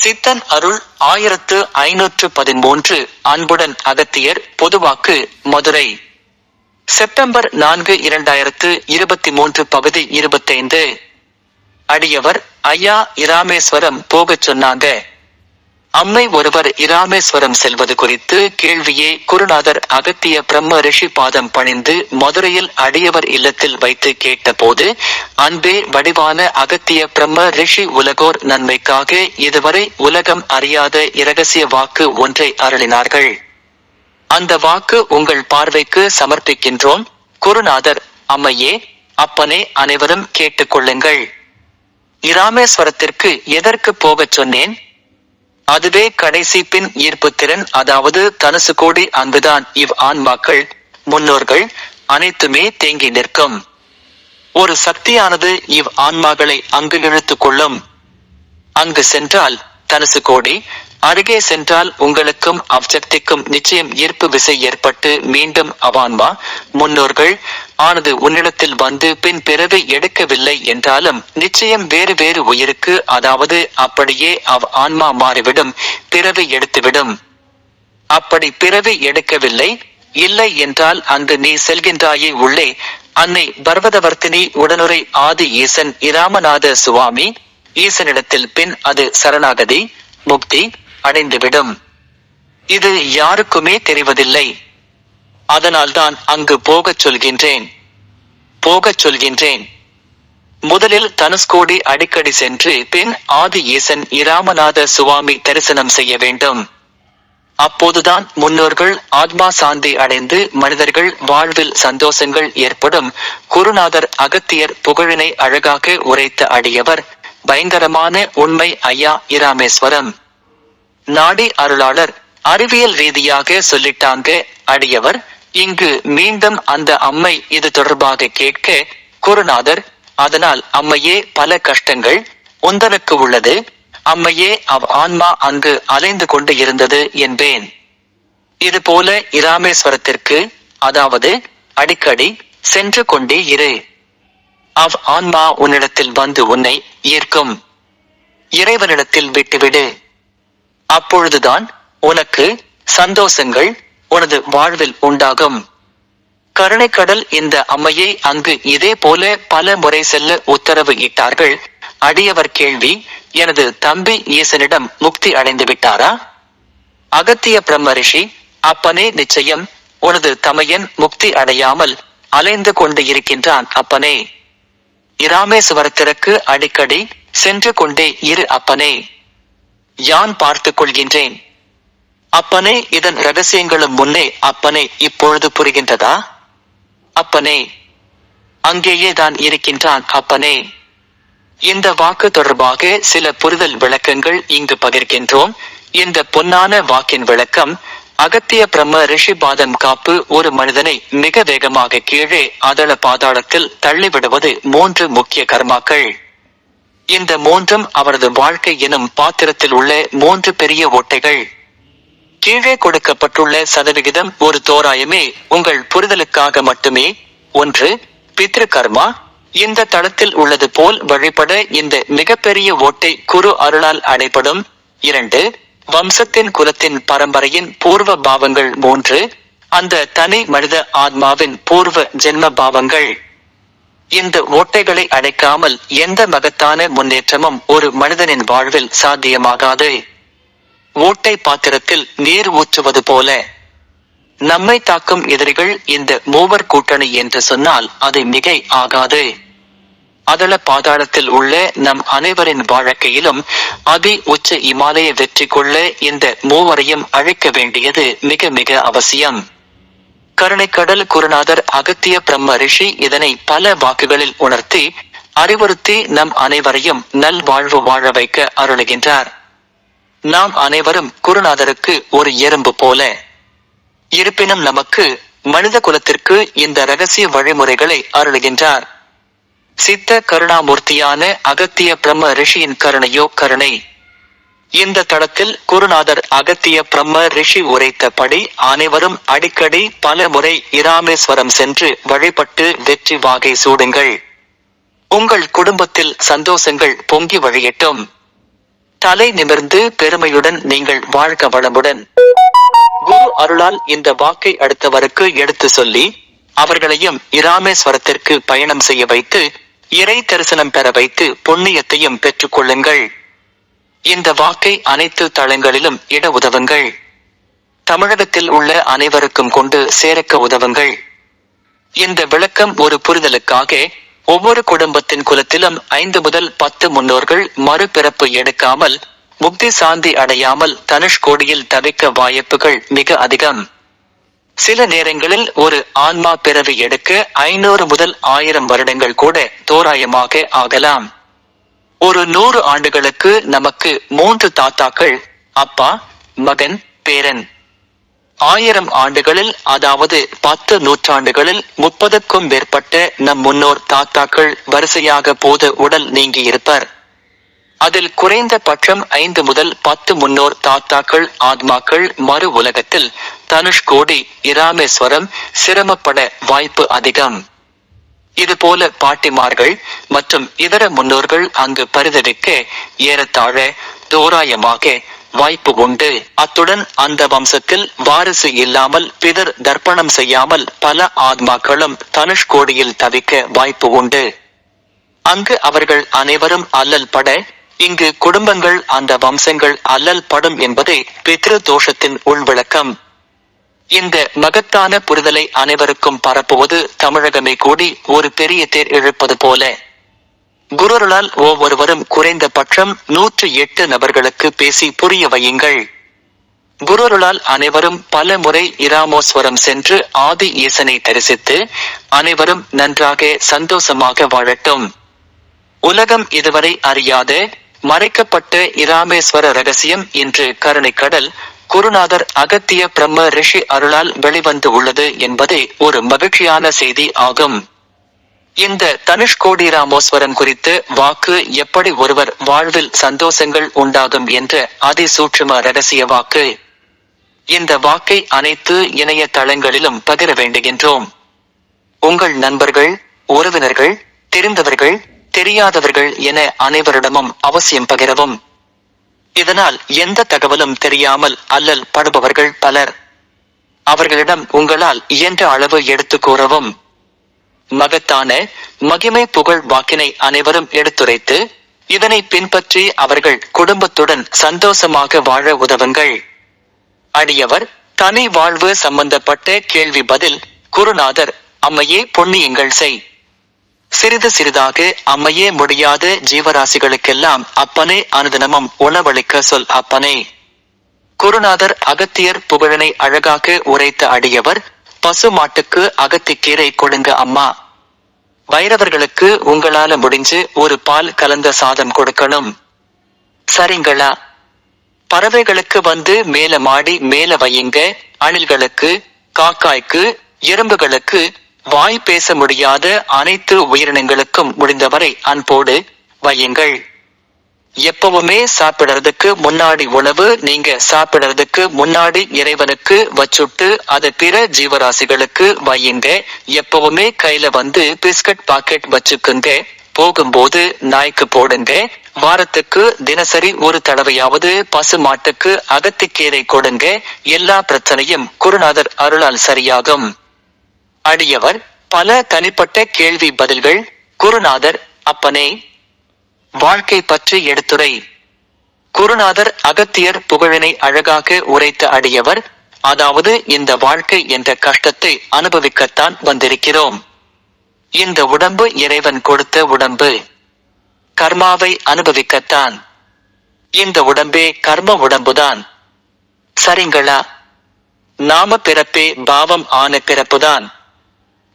சித்தன் அருள் ஆயிரத்து ஐநூற்று பதிமூன்று அன்புடன் அகத்தியர் பொதுவாக்கு மதுரை. செப்டம்பர் நான்கு இரண்டாயிரத்து இருபத்தி மூன்று பகுதி இருபத்தைந்து. அடியவர் ஐயா இராமேஸ்வரம் போகச் சொன்னாங்க. அம்மை ஒருவர் இராமேஸ்வரம் செல்வது குறித்து கேள்வியே குருநாதர் அகத்திய பிரம்ம ரிஷி பாதம் பணிந்து மதுரையில் அடியவர் இல்லத்தில் வைத்து கேட்டபோது அன்பே வடிவான அகத்திய பிரம்ம ரிஷி உலகோர் நன்மைக்காக இதுவரை உலகம் அறியாத இரகசிய வாக்கு ஒன்றை அருளினார்கள். அந்த வாக்கு உங்கள் பார்வைக்கு சமர்ப்பிக்கின்றோம். குருநாதர் அம்மையே அப்பனே அனைவரும் கேட்டுக்கொள்ளுங்கள். இராமேஸ்வரத்திற்கு எதற்கு போகச் சொன்னேன்? அதுவே கடைசி பின் ஈர்ப்பு திறன் அதாவது தனுசு கோடி அங்குதான் இவ் ஆன்மாக்கள் முன்னோர்கள் அனைத்துமே தேங்கி நிற்கும். ஒரு சக்தியானது இவ் ஆன்மாக்களை அங்கு இழுத்துக் கொள்ளும். அங்கு சென்றால் தனுசு கோடி அருகே சென்றால் உங்களுக்கும் அவ்சக்திக்கும் நிச்சயம் ஈர்ப்பு விசை ஏற்பட்டு மீண்டும் அவான்மா முன்னோர்கள் ஆனது உன்னிடத்தில் வந்து பின் பிறவி எடுக்கவில்லை என்றாலும் நிச்சயம் வேறு வேறு உயிருக்கு அதாவது அப்படியே அவ் ஆன்மா மாறிவிடும் பிறவி எடுத்துவிடும். அப்படி பிறவி எடுக்கவில்லை இல்லை என்றால் அங்கு நீ செல்கின்றாயே உள்ளே. அன்னை பர்வதவர்த்தினி உடனுரை ஆதி ஈசன் இராமநாத சுவாமி ஈசனிடத்தில் பின் அது சரணாகதி. முக்தி. அடைந்துவிடும். இது யாருக்குமே தெரிவதில்லை. அதனால்தான் அங்கு போகச் சொல்கின்றேன். போகச் சொல்கின்றேன். முதலில் தனுஷ்கோடி அடிக்கடி சென்று பின் ஆதி ஈசன் இராமநாத சுவாமி தரிசனம் செய்ய வேண்டும். அப்போதுதான் முன்னோர்கள் ஆத்மா சாந்தி அடைந்து மனிதர்கள் வாழ்வில் சந்தோஷங்கள் ஏற்படும் குருநாதர் அகத்தியர் புகழினை அழகாக உரைத்த அடியவர் பயங்கரமான உண்மை ஐயா இராமேஸ்வரம். நாடி அருளாளர் அறிவியல் ரீதியாக சொல்லிட்டாங்க அடியவர். இங்கு மீண்டும் அந்த அம்மை இது தொடர்பாக கேட்க குருநாதர் அதனால் அம்மையே பல கஷ்டங்கள் உந்தனுக்கு உள்ளது. அம்மையே அவ் ஆன்மா அங்கு அலைந்து கொண்டு இருந்தது என்பேன். இது போல இராமேஸ்வரத்திற்கு அதாவது அடிக்கடி சென்று கொண்டே இரு. அவ் ஆன்மா உன்னிடத்தில் வந்து உன்னை ஈர்க்கும். இறைவனிடத்தில் விட்டுவிடு. அப்பொழுதுதான் உனக்கு சந்தோஷங்கள் உனது வாழ்வில் உண்டாகும். கருணைக்கடல் இந்த அம்மையை அங்கு இதே போல பல முறை செல்ல உத்தரவு இட்டார்கள். அடியவர் கேள்வி எனது தம்பி ஈசனிடம் முக்தி அடைந்து விட்டாரா? அகத்திய பிரம்ம ரிஷி அப்பனே நிச்சயம் உனது தமையன் முக்தி அடையாமல் அலைந்து கொண்டு இருக்கின்றான் அப்பனே. இராமேஸ்வரத்திற்கு அடிக்கடி சென்று கொண்டே இரு அப்பனே. யான் பார்த்துக் கொள்கின்றேன்? அப்பனே இதன் ரகசியங்களும் முன்னே அப்பனே இப்பொழுது புரிகின்றதா? அப்பனே அங்கேயே தான் இருக்கின்றான் அப்பனே. இந்த வாக்கு தொடர்பாக சில புரிதல் விளக்கங்கள் இங்கு பகிர்கின்றோம். இந்த பொன்னான வாக்கின் விளக்கம் அகத்திய பிரம்ம ரிஷி பாதம் காப்பு ஒரு மனிதனை மிக வேகமாக கீழே அதள பாதாளத்தில் தள்ளிவிடுவது மூன்று முக்கிய கர்மாக்கள். இந்த மூன்றும் அவரது வாழ்க்கை எனும் பாத்திரத்தில் உள்ள மூன்று பெரிய ஓட்டைகள். கீழே கொடுக்கப்பட்டுள்ள சதவிகிதம் ஒரு தோராயமே உங்கள் புரிதலுக்காக மட்டுமே. ஒன்று பித்ரு கர்மா இந்த தளத்தில் உள்ளது போல் வழிபட இந்த மிகப்பெரிய ஓட்டை குரு அருளால் அடைபடும் இரண்டு வம்சத்தின் குலத்தின் பரம்பரையின் பூர்வ பாவங்கள் மூன்று அந்த தனி மனித ஆத்மாவின் பூர்வ ஜென்ம பாவங்கள். இந்த ஓட்டைகளை அடைக்காமல் எந்த மகத்தான முன்னேற்றமும் ஒரு மனிதனின் வாழ்வில் சாத்தியமாகாது. ஓட்டை பாத்திரத்தில் நீர் ஊற்றுவது போல. நம்மை தாக்கும் எதிரிகள் இந்த மூவர் கூட்டணி என்று சொன்னால் அது மிகை ஆகாது. அதள பாதாளத்தில் உள்ள நம் அனைவரின் வாழ்க்கையிலும் அதி உச்ச இமாலய வெற்றி கொள்ள இந்த மூவரையும் அழைக்க வேண்டியது மிக மிக அவசியம். கருணைக்கடல் குருநாதர் அகத்திய பிரம்ம ரிஷி இதனை பல வாக்குகளில் உணர்த்தி அறிவுறுத்தி நம் அனைவரையும் நல்வாழ்வு வாழ வைக்க அருளுகின்றார். நாம் அனைவரும் குருநாதருக்கு ஒரு எறும்பு போல. இருப்பினும் நமக்கு மனித குலத்திற்கு இந்த ரகசிய வழிமுறைகளை அருளுகின்றார். சித்த கருணாமூர்த்தியான அகத்திய பிரம்ம ரிஷியின் கருணையோ கருணை இந்த தளத்தில் குருநாதர் அகத்திய பிரம்ம ரிஷி உரைத்தபடி அனைவரும் அடிக்கடி பல முறை இராமேஸ்வரம் சென்று வழிபட்டு வெற்றி வாகை சூடுங்கள். உங்கள் குடும்பத்தில் சந்தோஷங்கள் பொங்கி வழியட்டும். தலை நிமிர்ந்து பெருமையுடன் நீங்கள் வாழ்க வளமுடன். குரு அருளால் இந்த வாக்கை அடுத்தவருக்கு எடுத்து சொல்லி அவர்களையும் இராமேஸ்வரத்திற்கு பயணம் செய்ய வைத்து இறை தரிசனம் பெற வைத்து புண்ணியத்தையும் பெற்றுக் கொள்ளுங்கள். இந்த வாக்கை அனைத்து தளங்களிலும் இட உதவுங்கள். தமிழகத்தில் உள்ள அனைவருக்கும் கொண்டு சேரக்க உதவுங்கள். இந்த விளக்கம் ஒரு புரிதலுக்காக ஒவ்வொரு குடும்பத்தின் குலத்திலும் ஐந்து முதல் பத்து முன்னோர்கள் மறுபிறப்பு எடுக்காமல் முக்தி சாந்தி அடையாமல் தனுஷ்கோடியில் தவிக்க வாய்ப்புகள் மிக அதிகம். சில நேரங்களில் ஒரு ஆன்மா பிறவி எடுக்க ஐநூறு முதல் ஆயிரம் வருடங்கள் கூட தோராயமாக ஆகலாம். ஒரு நூறு ஆண்டுகளுக்கு நமக்கு மூன்று தாத்தாக்கள் அப்பா மகன் பேரன். ஆயிரம் ஆண்டுகளில் அதாவது பத்து நூற்றாண்டுகளில் முப்பதுக்கும் மேற்பட்ட நம் முன்னோர் தாத்தாக்கள் வரிசையாக போது உடல் நீங்கி இருப்பார். அதில் குறைந்த பட்சம் ஐந்து முதல் பத்து முன்னோர் தாத்தாக்கள் ஆத்மாக்கள் மறு உலகத்தில் தனுஷ்கோடி இராமேஸ்வரம் சிரமப்பட வாய்ப்பு அதிகம். இதுபோல பாட்டிமார்கள் மற்றும் இதர முன்னோர்கள் அங்கு பரிதவிக்க ஏறத்தாழ தோராயமாக வாய்ப்பு உண்டு. அத்துடன் அந்த வம்சத்தில் வாரிசு இல்லாமல் பிதர் தர்ப்பணம் செய்யாமல் பல ஆத்மாக்களும் தனுஷ்கோடியில் தவிக்க வாய்ப்பு உண்டு. அங்கு அவர்கள் அனைவரும் அல்லல் பட இங்கு குடும்பங்கள் அந்த வம்சங்கள் அல்லல் படும் என்பதே பித்ரு தோஷத்தின் உள்விளக்கம். இந்த மகத்தான புரிதலை அனைவருக்கும் பரப்புவது தமிழகமே கூடி ஒரு பெரிய தேர் இழுப்பது போல. குருரலால் ஒவ்வொருவரும் குறைந்த பட்சம் நூற்று எட்டு நபர்களுக்கு பேசி புரிய வையுங்கள். குருரலால் அனைவரும் பல முறை இராமோஸ்வரம் சென்று ஆதி ஈசனை தரிசித்து அனைவரும் நன்றாக சந்தோஷமாக வாழட்டும். உலகம் இதுவரை அறியாத மறைக்கப்பட்ட இராமேஸ்வர ரகசியம் இன்று கருணைக்கடல் குருநாதர் அகத்திய பிரம்ம ரிஷி அருளால் வெளிவந்து உள்ளது என்பதே ஒரு மகிழ்ச்சியான செய்தி ஆகும். இந்த தனுஷ்கோடி ராமோஸ்வரன் குறித்து வாக்கு எப்படி ஒருவர் வாழ்வில் சந்தோஷங்கள் உண்டாகும் என்ற அதிசூட்சும ரகசிய வாக்கு. இந்த வாக்கை அனைத்து இணைய தளங்களிலும் பகிர வேண்டுகின்றோம். உங்கள் நண்பர்கள் உறவினர்கள் தெரிந்தவர்கள் தெரியாதவர்கள் என அனைவரிடமும் அவசியம் பகிரவும். இதனால் எந்த தகவலும் தெரியாமல் அல்லல் படுபவர்கள் பலர். அவர்களிடம் உங்களால் இயன்ற அளவு எடுத்து கூறவும். மகத்தான மகிமை புகழ் வாக்கினை அனைவரும் எடுத்துரைத்து இதனை பின்பற்றி அவர்கள் குடும்பத்துடன் சந்தோஷமாக வாழ உதவுங்கள். அடியவர் தனி வாழ்வு சம்பந்தப்பட்ட கேள்வி பதில் குருநாதர் அம்மையே பொன்னியுங்கள் செய். சிறிது சிறிதாக அம்மையே முடியாத ஜீவராசிகளுக்கெல்லாம் அப்பனே அனுதினமும் உணவளிக்க சொல் அப்பனே. குருநாதர் அகத்தியர் புகழனை அழகாக உரைத்த அடியவர் பசு மாட்டுக்கு அகத்திக்கீரை கொடுங்க அம்மா. வைரவர்களுக்கு உங்களால முடிஞ்சு ஒரு பால் கலந்த சாதம் கொடுக்கணும். சரிங்களா? பறவைகளுக்கு வந்து மேல மாடி மேல வையுங்க. அணில்களுக்கு காக்காய்க்கு எறும்புகளுக்கு வாய் பேச முடியாத அனைத்து உயிரினங்களுக்கும் முடிந்தவரை அன்போடு வையுங்கள். எப்பவுமே சாப்பிடுறதுக்கு முன்னாடி உணவு நீங்க சாப்பிடுறதுக்கு முன்னாடி இறைவனுக்கு வச்சுட்டு அது பிற ஜீவராசிகளுக்கு வையுங்க. எப்பவுமே கையில வந்து பிஸ்கட் பாக்கெட் வச்சுக்குங்க. போகும்போது நாய்க்கு போடுங்க. வாரத்துக்கு தினசரி ஒரு தடவையாவது பசு மாட்டுக்கு அகத்திக்கீரை கொடுங்க. எல்லா பிரச்சனையும் குருநாதர் அருளால் சரியாகும். அடியவர் பல தனிப்பட்ட கேள்வி பதில்கள் குருநாதர் அப்பனே வாழ்க்கை பற்றி எடுத்துரை. குருநாதர் அகத்தியர் புகழினை அழகாக உரைத்த அடியவர் அதாவது இந்த வாழ்க்கை என்ற கஷ்டத்தை அனுபவிக்கத்தான் வந்திருக்கிறோம். இந்த உடம்பு இறைவன் கொடுத்த உடம்பு. கர்மாவை அனுபவிக்கத்தான். இந்த உடம்பே கர்ம உடம்புதான். சரிங்களா? நாம பிறப்பே பாவம் ஆன பிறப்புதான்.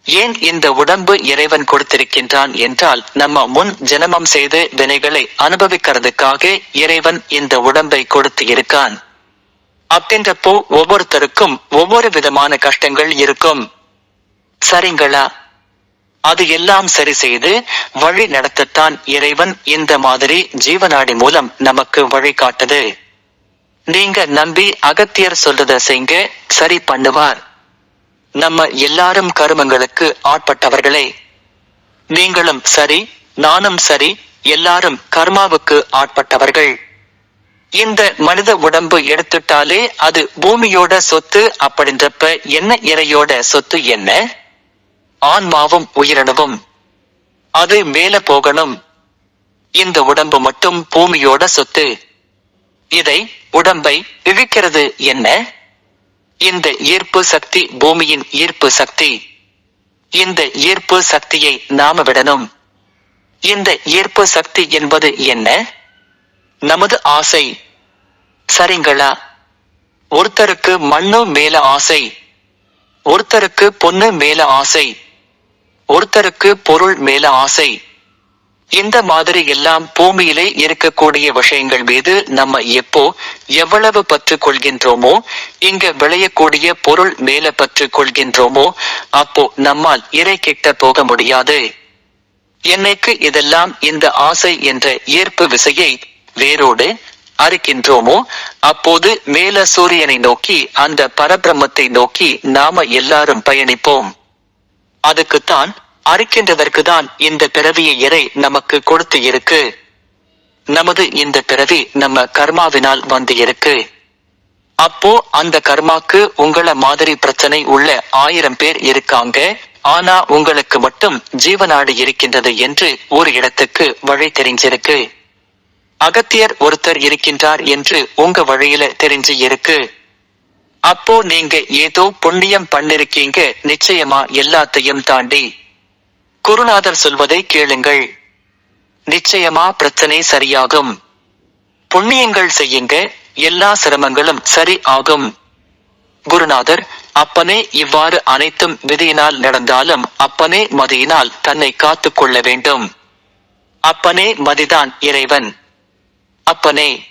ஏன் இந்த உடம்பு இறைவன் கொடுத்திருக்கின்றான் என்றால் நம்ம முன் ஜனமம் செய்து வினைகளை அனுபவிக்கிறதுக்காக இறைவன் இந்த உடம்பை கொடுத்து இருக்கான். அப்படின்றப்போ ஒவ்வொருத்தருக்கும் ஒவ்வொரு விதமான கஷ்டங்கள் இருக்கும். சரிங்களா? அது எல்லாம் சரி செய்து வழி நடத்தத்தான் இறைவன் இந்த மாதிரி ஜீவநாடி மூலம் நமக்கு வழிகாட்டுது நீங்க நம்பி அகத்தியர் சொல்றத செய்ங்க சரி பண்ணுவார். நம்ம எல்லாரும் கருமங்களுக்கு ஆட்பட்டவர்களே நீங்களும் சரி நானும் சரி எல்லாரும் கர்மாவுக்கு ஆட்பட்டவர்கள். இந்த மனித உடம்பு எடுத்துட்டாலே அது பூமியோட சொத்து அப்படின்றப்ப என்ன இறையோட சொத்து என்ன? ஆன்மாவும் உயிரணுவும். அது மேல போகணும். இந்த உடம்பு மட்டும் பூமியோட சொத்து. இதை உடம்பை இழிக்கிறது என்ன? இந்த ஈர்ப்பு சக்தி பூமியின் ஈர்ப்பு சக்தி. இந்த ஈர்ப்பு சக்தியை நாம விடணும். இந்த ஈர்ப்பு சக்தி என்பது என்ன? நமது ஆசை. சரிங்களா? ஒருத்தருக்கு மண்ணு மேல ஆசை. ஒருத்தருக்கு பொண்ணு மேல ஆசை. ஒருத்தருக்கு பொருள் மேல ஆசை. இந்த மாதிரி எல்லாம் பூமியிலே இருக்கக்கூடிய விஷயங்கள் மீது நம்ம எப்போ எவ்வளவு பற்று கொள்கின்றோமோ இங்க விளையக்கூடிய பொருள் மேல பற்று கொள்கின்றோமோ அப்போ நம்மால் இறை கிட்ட போக முடியாது. என்னைக்கு இதெல்லாம் இந்த ஆசை என்ற ஈர்ப்பு விசையை வேரோடு அறுக்கின்றோமோ அப்போது மேல சூரியனை நோக்கி அந்த பரபிரமத்தை நோக்கி நாம எல்லாரும் பயணிப்போம். அதுக்குத்தான் அறுக்கின்றதற்கு தான் இந்த பிறவியை இறை நமக்கு கொடுத்து இருக்கு. நமது இந்த பிறவி நம்ம கர்மாவினால் வந்து இருக்கு. அப்போ அந்த கர்மாக்கு உங்கள மாதிரி பிரச்சனை உள்ள ஆயிரம் பேர் இருக்காங்க. ஆனா உங்களுக்கு மட்டும் ஜீவநாடு இருக்கின்றது என்று ஒரு இடத்துக்கு வழி தெரிஞ்சிருக்கு. அகத்தியர் ஒருத்தர் இருக்கின்றார் என்று உங்க வழியில தெரிஞ்சு இருக்கு. அப்போ நீங்க ஏதோ புண்ணியம் பண்ணிருக்கீங்க. நிச்சயமா எல்லாத்தையும் தாண்டி. குருநாதர் சொல்வதை கேளுங்கள். நிச்சயமா பிரச்சனை சரியாகும். புண்ணியங்கள் செய்யுங்க எல்லா சிரமங்களும் சரி ஆகும். குருநாதர் அப்பனே இவ்வாறு அனைத்தும் விதியினால் நடந்தாலும் அப்பனே மதியினால் தன்னை காத்துக் கொள்ள வேண்டும். அப்பனே மதிதான் இறைவன். அப்பனே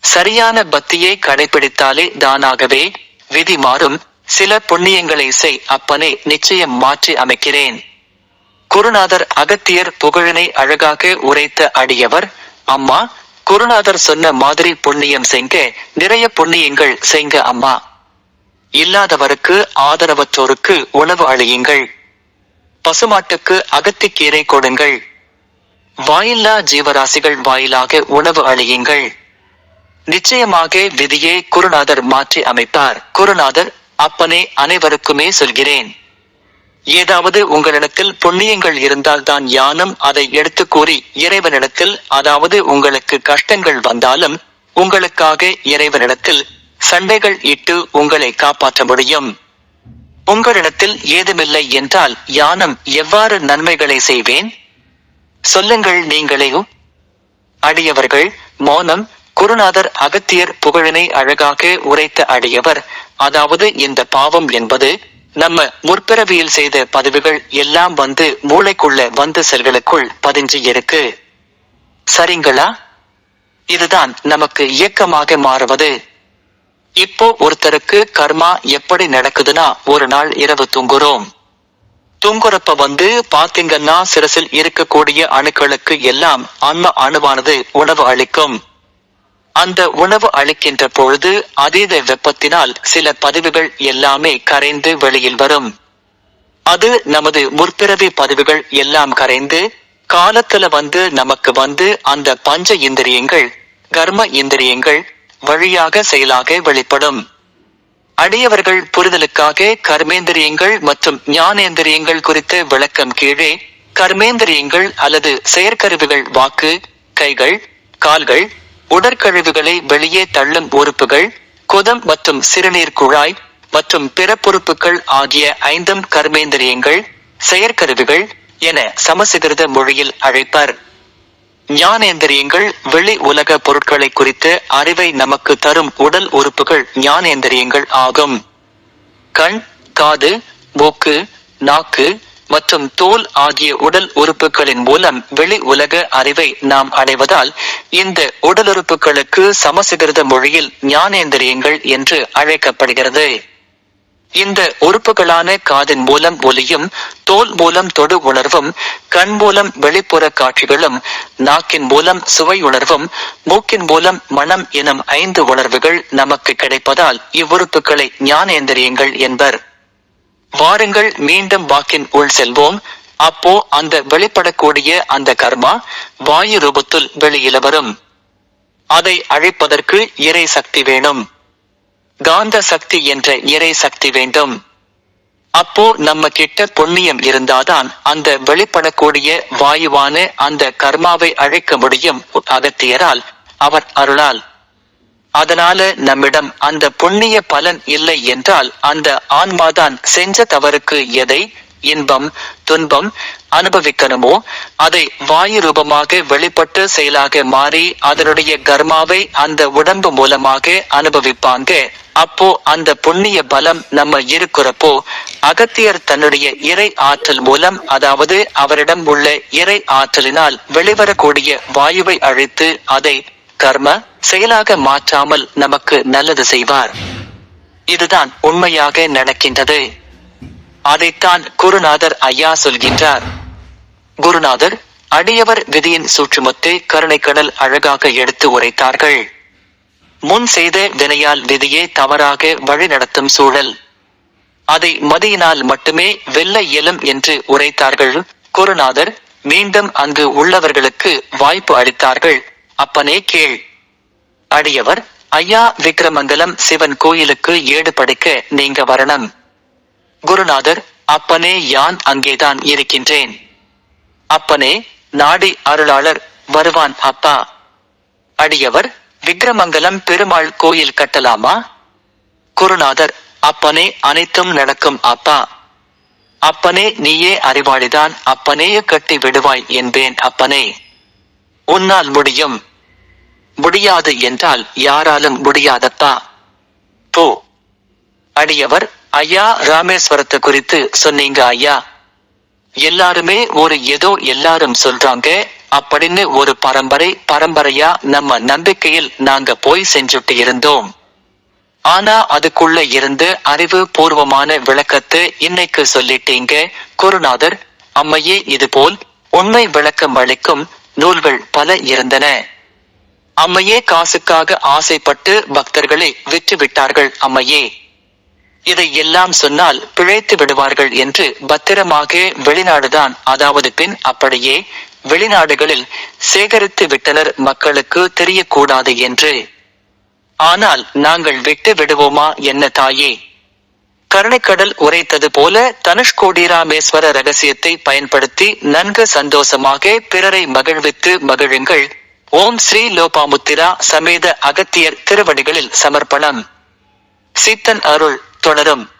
சரியான பக்தியை கடைபிடித்தாலே தானாகவே விதி மாறும். சில புண்ணியங்களை செய் அப்பனே நிச்சயம் மாற்றி அமைக்கிறேன். குருநாதர் அகத்தியர் புகழினை அழகாக உரைத்த அடியவர் அம்மா குருநாதர் சொன்ன மாதிரி புண்ணியம் செங்க நிறைய புண்ணியங்கள் செய்ங்க அம்மா. இல்லாதவருக்கு ஆதரவற்றோருக்கு உணவு அழியுங்கள் பசுமாட்டுக்கு அகத்திக்கீரை கொடுங்கள். வாயில்லா ஜீவராசிகள் வாயிலாக உணவு அழியுங்கள் நிச்சயமாக விதியை குருநாதர் மாற்றி அமைப்பார். குருநாதர் அப்பனே அனைவருக்குமே சொல்கிறேன். ஏதாவது உங்களிடத்தில் புண்ணியங்கள் இருந்தால் தான் யானும் அதை எடுத்து கூறி இறைவனிடத்தில் அதாவது உங்களுக்கு கஷ்டங்கள் வந்தாலும் உங்களுக்காக இறைவனிடத்தில் சண்டைகள் இட்டு உங்களை காப்பாற்ற முடியும். உங்களிடத்தில் ஏதுமில்லை என்றால் யானம் எவ்வாறு நன்மைகளை செய்வேன்? சொல்லுங்கள் நீங்களே. அடியவர்கள் மௌனம் குருநாதர் அகத்தியர் புகழினை அழகாக உரைத்த அடியவர் அதாவது இந்த பாவம் என்பது நம்ம முற்பிறவியில் செய்த பதிவுகள் எல்லாம் வந்து மூளைக்குள்ள வந்து செல்களுக்குள் பதிஞ்சு இருக்கு. சரிங்களா? இதுதான் நமக்கு இயக்கமாக மாறுவது. இப்போ ஒருத்தருக்கு கர்மா எப்படி நடக்குதுன்னா ஒரு நாள் இரவு தூங்குறோம். தூங்குறப்ப வந்து பாத்தீங்கன்னா சிரசில் இருக்கக்கூடிய அணுக்களுக்கு எல்லாம் அன்ம அணுவானது உணவு அளிக்கும். அந்த உணவு அளிக்கின்ற பொழுது அதீத வெப்பத்தினால் சில பதிவுகள் எல்லாமே கரைந்து வெளியில் வரும். அது நமது முற்பிறவி பதிவுகள் எல்லாம் கரைந்து காலத்துல வந்து நமக்கு வந்து அந்த பஞ்ச இந்திரியங்கள் கர்ம இந்திரியங்கள் வழியாக செயலாக வெளிப்படும். அடியவர்கள் புரிதலுக்காக கர்மேந்திரியங்கள் மற்றும் ஞானேந்திரியங்கள் குறித்த விளக்கம் கீழே கர்மேந்திரியங்கள் அல்லது செயற்கருவிகள் வாக்கு கைகள் கால்கள் உடற்கழிவுகளை வெளியே தள்ளும் உறுப்புகள் குதம் மற்றும் சிறுநீர் குழாய் மற்றும் பிற பொறுப்புகள் ஆகிய ஐந்தும் கர்மேந்திரியங்கள் செயற்கருவிகள் என சமஸ்கிருத மொழியில் அழைப்பர். ஞானேந்திரியங்கள் வெளி உலக பொருட்களை குறித்த அறிவை நமக்கு தரும் உடல் உறுப்புகள் ஞானேந்திரியங்கள் ஆகும். கண் காது மூக்கு நாக்கு மற்றும் தோல் ஆகிய உடல் உறுப்புகளின் மூலம் வெளி உலக அறிவை நாம் அடைவதால் இந்த உடல் உறுப்புகளுக்கு சமஸ்கிருத மொழியில் ஞானேந்திரியங்கள் என்று அழைக்கப்படுகிறது. இந்த உறுப்புகளான காதின் மூலம் ஒலியும் தோல் மூலம் தொடு உணர்வும் கண் மூலம் வெளிப்புற காட்சிகளும் நாக்கின் மூலம் சுவை உணர்வும் மூக்கின் மூலம் மனம் எனும் ஐந்து உணர்வுகள் நமக்கு கிடைப்பதால் இவ்வுறுப்புகளை ஞானேந்திரியங்கள் என்பர். வாருங்கள் மீண்டும் வாக்கின் உள் செல்வோம். அப்போ அந்த வெளிப்படக்கூடிய அந்த கர்மா வாயு ரூபத்தில் வெளியில வரும். அதை அழைப்பதற்கு இறை சக்தி வேணும். காந்த சக்தி என்ற இறை சக்தி வேண்டும். அப்போ நம்ம கிட்ட புண்ணியம் இருந்தாதான் அந்த வெளிப்படக்கூடிய வாயுவான அந்த கர்மாவை அழைக்க முடியும். அகத்தியரால் அவர் அருளால். அதனால நம்மிடம் அந்த புண்ணிய பலன் இல்லை என்றால் அந்த ஆன்மாதான் செஞ்ச தவறுக்கு எதை இன்பம் துன்பம் அனுபவிக்கணுமோ அதை வாயு ரூபமாக வெளிப்பட்டு செயலாக மாறி அதனுடைய கர்மாவை அந்த உடம்பு மூலமாக அனுபவிப்பாங்க. அப்போ அந்த புண்ணிய பலம் நம்ம இருக்கிறப்போ அகத்தியர் தன்னுடைய இறை ஆற்றல் மூலம் அதாவது அவரிடம் உள்ள இறை ஆற்றலினால் வெளிவரக்கூடிய வாயுவை அழைத்து அதை கர்ம செயலாக மாற்றாமல் நமக்கு நல்லது செய்வார். இதுதான் உண்மையாக நடக்கின்றது. அதைத்தான் குருநாதர் ஐயா சொல்கின்றார். குருநாதர் அடியவர் விதியின் சூற்றுமத்தை கருணைக்கடல் அழகாக எடுத்து உரைத்தார்கள். முன் செய்த வினையால் விதியே தவறாக வழிநடத்தும் சூழல். அதை மதியினால் மட்டுமே வெல்ல இயலும் என்று உரைத்தார்கள். குருநாதர் மீண்டும் அங்கு உள்ளவர்களுக்கு வாய்ப்பு அளித்தார்கள். அப்பனே கேள். அடியவர் ஐயா விக்ரமங்கலம் சிவன் கோயிலுக்கு ஏடு படைக்க நீங்க வரணும். குருநாதர் அப்பனே யான் அங்கேதான் இருக்கின்றேன். அப்பனே நாடி அருளாளர் வருவான் அப்பா. அடியவர் விக்ரமங்கலம் பெருமாள் கோயில் கட்டலாமா? குருநாதர் அப்பனே அனைத்தும் நடக்கும் அப்பா. அப்பனே நீயே அறிவாளிதான் அப்பனேயே கட்டி விடுவாய் என்பேன் அப்பனே. உன்னால் முடியும். முடியாது என்றால் யாராலும் முடியாதப்பா போ. அடியவர் ஐயா ராமேஸ்வரத்தை குறித்து சொன்னீங்க ஐயா. எல்லாருமே ஒரு ஏதோ எல்லாரும் சொல்றாங்க. அப்படின்னு ஒரு பரம்பரை பரம்பரையா நம்ம நம்பிக்கையில் நாங்க போய் செஞ்சுட்டு இருந்தோம். ஆனா அதுக்குள்ள இருந்து அறிவு பூர்வமான விளக்கத்தை இன்னைக்கு சொல்லிட்டீங்க. குருநாதர் அம்மையே இதுபோல் உண்மை விளக்கம் அளிக்கும் நூல்கள் பல இருந்தன. அம்மையே காசுக்காக ஆசைப்பட்டு பக்தர்களை விற்று விட்டார்கள் அம்மையே. இதை எல்லாம் சொன்னால் பிழைத்து விடுவார்கள் என்று பத்திரமாக வெளிநாடுதான் அதாவது பின் அப்படியே வெளிநாடுகளில் சேகரித்து விட்டனர் மக்களுக்கு தெரியக்கூடாது என்று. ஆனால் நாங்கள் விட்டு விடுவோமா என்ன தாயே? கருணைக்கடல் உரைத்தது போல தனுஷ்கோடி ராமேஸ்வர ரகசியத்தை பயன்படுத்தி நன்கு சந்தோஷமாக பிறரை மகிழ்வித்து மகிழுங்கள். ஓம் ஸ்ரீ லோபாமுத்திரா சமேத அகத்தியர் திருவடிகளில் சமர்ப்பணம். சித்தன் அருள் தொடரும்.